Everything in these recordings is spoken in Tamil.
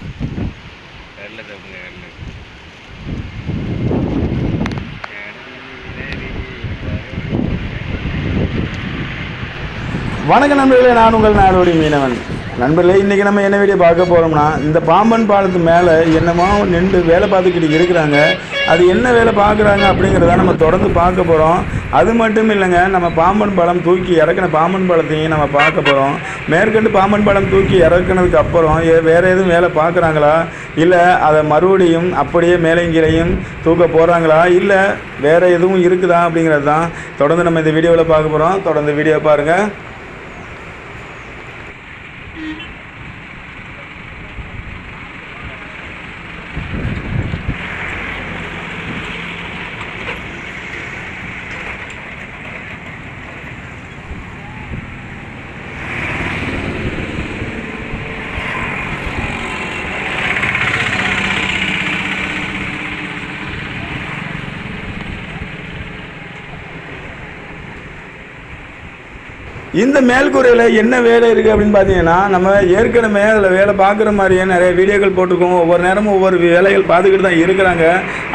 தப்புங்க வணக்கம் நண்பர்களே நான் உங்கள் நாடோடி மீனவன். நண்பர்களே இன்றைக்கி நம்ம என்ன வீடியோ பார்க்க போகிறோம்னா இந்த பாம்பன் பாலத்து மேலே என்னமோ நின்று வேலை பார்த்துக்கிட்டு இருக்கிறாங்க. அது என்ன வேலை பார்க்குறாங்க அப்படிங்கிறத நம்ம தொடர்ந்து பார்க்க போகிறோம் அது மட்டும் இல்லைங்க நம்ம பாம்பன் பாலம் தூக்கி இறக்கின பாம்பன் பாலத்தையும் நம்ம பார்க்க போகிறோம் மேற்கொண்டு பாம்பன் பாலம் தூக்கி இறக்குனதுக்கு அப்புறம் ஏ- எதுவும் வேலை பார்க்குறாங்களா? இல்லை அதை மறுபடியும் அப்படியே மேலையும் தூக்க போகிறாங்களா இல்லை வேறு எதுவும் இருக்குதா அப்படிங்கிறது தான் தொடர்ந்து நம்ம இந்த வீடியோவில் பார்க்க போகிறோம் தொடர்ந்து வீடியோ பாருங்கள் இந்த மேல்கூரையில் என்ன வேலை இருக்குது அப்படின்னு பார்த்தீங்கன்னா நம்ம ஏற்கனவே அதில் வேலை பார்க்குற மாதிரியே நிறைய வீடியோக்கள் போட்டிருக்கோம். ஒவ்வொரு நேரமும் ஒவ்வொரு வேலைகள் பார்த்துக்கிட்டு தான் இருக்கிறாங்க.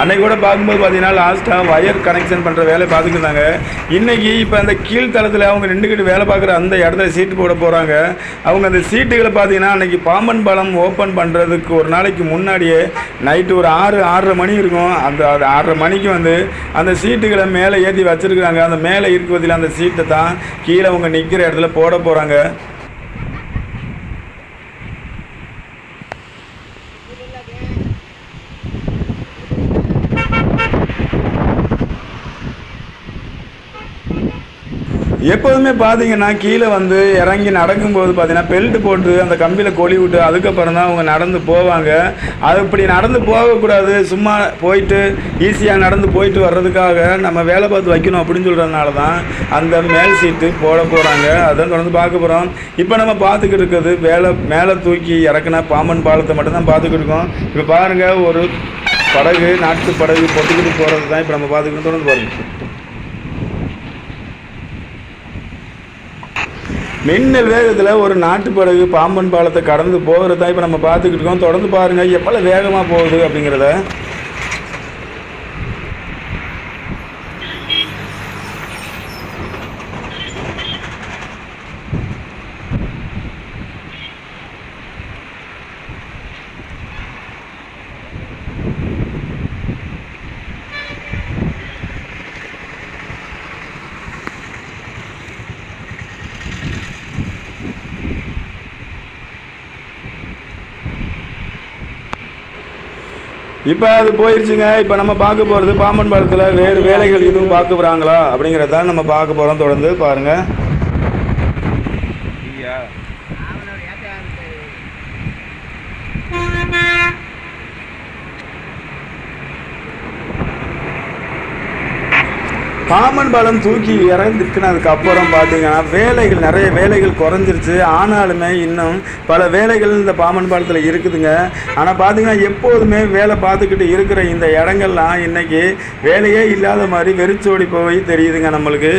அன்றைக்கி கூட பார்க்கும்போது பார்த்தீங்கன்னா லாஸ்ட்டாக ஒயர் கனெக்ஷன் பண்ணுற வேலை பார்த்துக்கிட்டாங்க இன்றைக்கி இப்போ அந்த கீழ்த்தளத்தில் அவங்க நின்றுக்கிட்டு வேலை பார்க்குற அந்த இடத்துல சீட்டு போட போகிறாங்க அவங்க அந்த சீட்டுகளை பார்த்தீங்கன்னா அன்றைக்கி பாம்பன் பாலம் ஓப்பன் பண்ணுறதுக்கு ஒரு நாளைக்கு முன்னாடியே நைட்டு ஒரு ஆறு ஆறரை மணி இருக்கும். அந்த அது ஆறரை மணிக்கு வந்து அந்த சீட்டுகளை மேலே ஏற்றி வச்சுருக்குறாங்க. அந்த மேலே இருக்கிறதில் அந்த சீட்டை தான் கீழே அவங்க நிற்கிற இடத்துல போட போகிறாங்க எப்போதுமே பார்த்தீங்கன்னா கீழே வந்து இறங்கி நடக்கும்போது பார்த்தீங்கன்னா பெல்ட் போட்டு அந்த கம்பியில் கொழி விட்டு அதுக்கப்புறம் தான் அவங்க நடந்து போவாங்க. அது இப்படி நடந்து போகக்கூடாது. சும்மா போயிட்டு ஈஸியாக நடந்து போயிட்டு வர்றதுக்காக நம்ம வேலை பார்த்து வைக்கணும் அப்படின்னு சொல்கிறதுனால தான் அந்த மேல் சீட்டு போட போகிறாங்க அதான் தொடர்ந்து பார்க்க போகிறோம் இப்போ நம்ம பார்த்துக்கிட்டு இருக்கிறது வேலை மேலே தூக்கி இறக்குன பாம்பன் பாலத்தை மட்டும்தான் பார்த்துக்கிட்டு இருக்கோம். இப்போ பாருங்கள் ஒரு படகு நாட்டு படகு பொட்டுக்கிட்டு போகிறது தான் இப்போ நம்ம பார்த்துக்கிட்டு தொடர்ந்து பாருங்கள் மின்னல் வேகத்தில் ஒரு நாட்டு படகு பாம்பன் பாலத்தை கடந்து போகிறதா இப்போ நம்ம பார்த்துக்கிட்டு இருக்கோம். தொடர்ந்து பாருங்கள் எவ்வளோ வேகமாக போகுது அப்படிங்கிறத இப்போ அது போயிருச்சுங்க. இப்போ நம்ம பார்க்க போகிறது பாம்பன் பாலத்தில் வேறு வேலைகள் எதுவும் பார்க்க போகிறாங்களா அப்படிங்கிறதான் நம்ம பார்க்க போகிறோம் தொடர்ந்து பாருங்கள் பாமன் பாலம் தூக்கி இறந்துக்குனதுக்கு அப்புறம் பார்த்தீங்கன்னா வேலைகள் நிறைய வேலைகள் குறைஞ்சிருச்சு. ஆனாலுமே இன்னும் பல வேலைகள் இந்த பாம்பன் பாலத்தில் இருக்குதுங்க. ஆனால் பார்த்தீங்கன்னா எப்போதுமே வேலை பார்த்துக்கிட்டு இருக்கிற இந்த இடங்கள்லாம் இன்றைக்கி வேலையே இல்லாத மாதிரி வெறிச்சோடி போய் தெரியுதுங்க நம்மளுக்கு.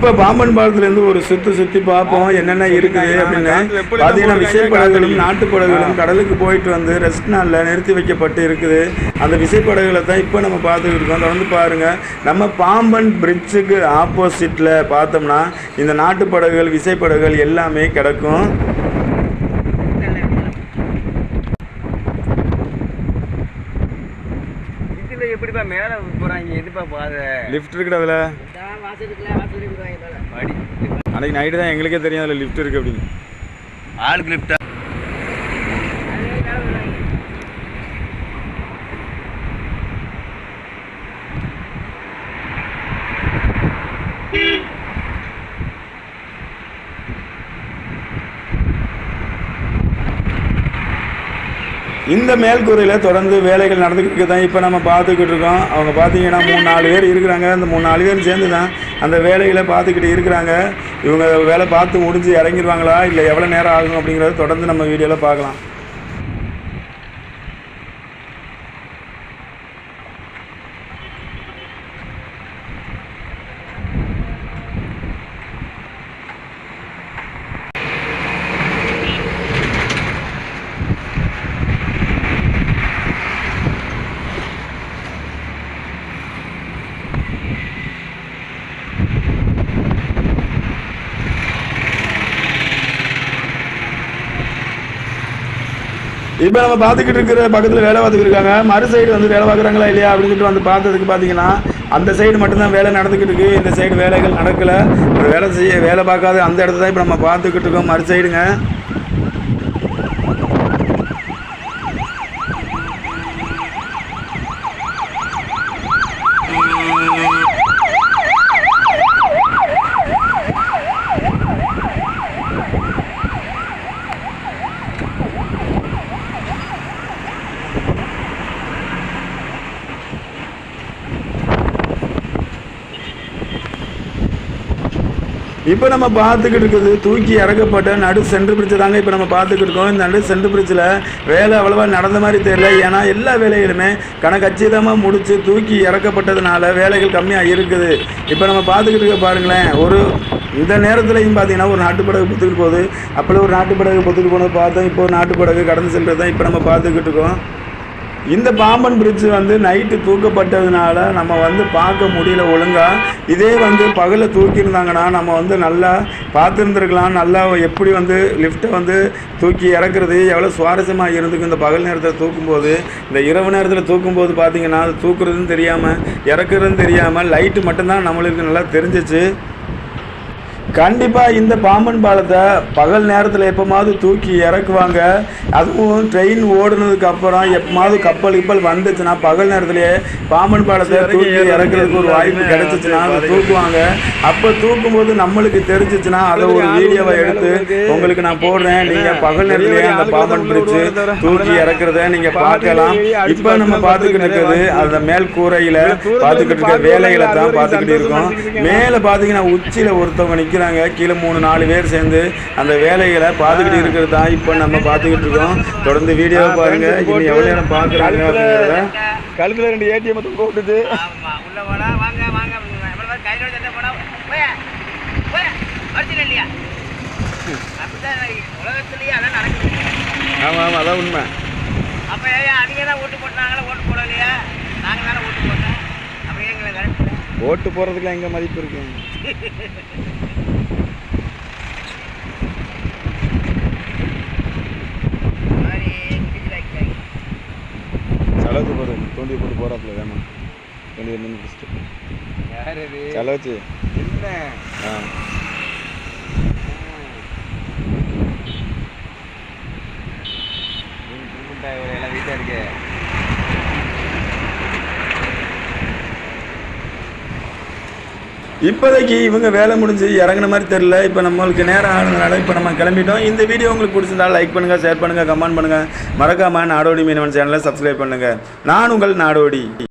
இப்போ பாம்பன் பாலத்துலேருந்து ஒரு சுற்றி சுற்றி பார்ப்போம் என்னென்ன இருக்குது அப்படின்னு. பார்த்தீங்கன்னா விசைப்படகுகளும் நாட்டுப்படகுகளும் கடலுக்கு போயிட்டு வந்து ரெஸ்ட் நாளில் நிறுத்தி வைக்கப்பட்டு இருக்குது. அந்த விசைப்படகுகளை தான் இப்போ நம்ம பார்த்துக்கிட்டு இருக்கோம். தொடர்ந்து பாருங்கள் நம்ம பாம்பன் பிரிட்ஜுக்கு ஆப்போசிட்டில் பார்த்தோம்னா இந்த நாட்டுப்படகுகள் விசைப்படகுகள் எல்லாமே கிடக்கும். இதுல எப்படிப்பா மேல போறாங்க? எதுப்பா பாதை? லிஃப்ட் இருக்குது அதில். அடி அன்றைக்கி நைட்டு தான் எங்களுக்கே தெரியும் அதில் லிஃப்ட் இருக்குது அப்படின்னு. ஆளுக்கு லிஃப்டா இந்த மேல்கூரையில் தொடர்ந்து வேலைகள் நடந்துக்கிட்டு தான் இப்போ நம்ம பார்த்துக்கிட்டு இருக்கோம். அவங்க பார்த்தீங்கன்னா மூணு நாலு பேர் இருக்கிறாங்க. அந்த மூணு நாலு பேர் சேர்ந்து தான் அந்த வேலைகளை பார்த்துக்கிட்டு இருக்கிறாங்க. இவங்க வேலை பார்த்து முடிஞ்சு இறங்கிடுவாங்களா? இல்லை எவ்வளோ நேரம் ஆகும் அப்படிங்கிறத தொடர்ந்து நம்ம வீடியோவில் பார்க்கலாம். இப்போ நம்ம பார்த்துக்கிட்டு இருக்கிற பக்கத்தில் வேலை பார்த்துக்கிட்டு இருக்காங்க. மறு சைடு வந்து வேலை பார்க்குறாங்களா இல்லையா அப்படின்னு சொல்லிட்டு வந்து பார்த்ததுக்கு பார்த்தீங்கன்னா அந்த சைடு மட்டும்தான் வேலை நடந்துக்கிட்டு இருக்கு. இந்த சைடு வேலைகள் நடக்கலை. ஒரு வேலை செய்ய வேலை பார்க்காத அந்த இடத்த தான் இப்போ நம்ம பார்த்துக்கிட்டு இருக்கோம். மறு சைடுங்க இப்போ நம்ம பார்த்துக்கிட்டு இருக்குது தூக்கி இறக்கப்பட்ட நடு சென்ட்ரு பிரிட்ஜ் தாங்க இப்போ நம்ம பார்த்துக்கிட்டு இருக்கோம். இந்த நடு சென்ட்ரு பிரிட்ஜில் வேலை அவ்வளோவா நடந்த மாதிரி தெரியல. ஏன்னா எல்லா வேலைகளுமே கணக்கச்சிதமாக முடித்து தூக்கி இறக்கப்பட்டதுனால வேலைகள் கம்மியாக இருக்குது. இப்போ நம்ம பார்த்துக்கிட்டு இருக்க பாருங்களேன் ஒரு இந்த நேரத்துலையும் பார்த்தீங்கன்னா ஒரு நாட்டுப்படகு பொத்துக்கிட்டு போகுது. அப்போல்லாம் ஒரு நாட்டுப்படகு பொத்துக்கிட்டு போனது பார்த்தோம். இப்போ ஒரு நாட்டுப்படகு கடந்து செல்றது தான் இப்போ நம்ம பார்த்துக்கிட்டு இருக்கோம். இந்த பாம்பன் பிரிட்ஜ் வந்து நைட்டு தூக்கப்பட்டதுனால நம்ம வந்து பார்க்க முடியல ஒழுங்காக இதே வந்து பகலில் தூக்கியிருந்தாங்கன்னா நம்ம வந்து நல்லா பார்த்துருந்துருக்கலாம். நல்லா எப்படி வந்து லிஃப்ட்டை வந்து தூக்கி இறக்குறது எவ்வளோ சுவாரஸ்யமாக இருந்துக்கும் இந்த பகல் நேரத்தில் தூக்கும்போது. இந்த இரவு நேரத்தில் தூக்கும்போது பார்த்தீங்கன்னா அது தூக்குறதுன்னு தெரியாமல் இறக்குறதுன்னு தெரியாமல் லைட்டு மட்டும்தான் நம்மளுக்கு நல்லா தெரிஞ்சிச்சு. கண்டிப்பாக இந்த பாம்பன் பாலத்தை பகல் நேரத்தில் எப்போமாவது தூக்கி இறக்குவாங்க. அதுவும் ட்ரெயின் ஓடுனதுக்கு அப்புறம் எப்போமாவது கப்பல் கிப்பல் வந்துச்சுன்னா பகல் நேரத்திலேயே பாம்பன் பாலத்தை தூக்கி இறக்குறதுக்கு ஒரு வாய்ப்பு கிடைச்சிச்சுன்னா அதை தூக்குவாங்க. அப்போ தூக்கும்போது நம்மளுக்கு தெரிஞ்சிச்சுன்னா அதை ஒரு வீடியோவை எடுத்து உங்களுக்கு நான் போடுறேன். நீங்கள் பகல் நேரத்திலேயே அந்த பாம்பன் பிரிட்ஜு தூக்கி இறக்குறத நீங்கள் பார்க்கலாம். இப்போ நம்ம பார்த்துக்கிட்டு இருக்கிறது அந்த மேல் கூரையில் பார்த்துக்கிட்டு இருக்க வேலைகளை தான் பார்த்துக்கிட்டு இருக்கோம். மேலே பார்த்தீங்கன்னா உச்சியில் ஒருத்தவங்க நிற்கிறாங்க கீழே மூணு நாலு பேர் சேர்ந்து அந்த வேலைகளை பார்த்துக்கிட்டு இருக்கிறது தான் இப்போ நம்ம பார்த்துக்கிட்டு இருக்கோம். தொடர்ந்து வீடியோ பாருங்க. இன்னும் எவ்வளோ நேரம் பார்க்குறாங்க அப்படிங்கிறத. கழுத்துல ரெண்டு ஏடிஎம் ஆமா உள்ள வாங்க வாங்க. போய இல்லையா? அப்படிதான் உலகத்திலேயே அதான் நடக்குது. ஆமா ஆமா அதான் உண்மை. அப்ப அவங்க தான் ஓட்டு போட்டாங்களா? ஓட்டு போடலையா? நாங்க தானே ஓட்டு போட்டோம். அப்படியே எங்களை ஓட்டு போறதுக்குலாம் எங்க மதிப்பு இருக்கு? மாதிரி டிஜிட்டல் ஆக்கிட்டாங்க செலவுக்கு போற தோண்டி போட்டு போறாப்புல வேமா. தோண்டி நின்று பிடிச்சிட்டு செலவுச்சு என்ன? ஆ. ஒரு எல்லாம் வீட்டா இருக்கு. இப்போதைக்கு இவங்க வேலை முடிஞ்சு இறங்குன மாதிரி தெரில இப்போ நம்மளுக்கு நேரம் ஆனதுனால இப்போ நம்ம கிளம்பிட்டோம். இந்த வீடியோ உங்களுக்கு பிடிச்சிருந்தா லைக் பண்ணுங்கள் ஷேர் பண்ணுங்கள் கமெண்ட் பண்ணுங்கள் மறக்காமல் நாடோடி மீனவன் சேனலை சப்ஸ்கிரைப் பண்ணுங்கள் நான் உங்கள் நாடோடி.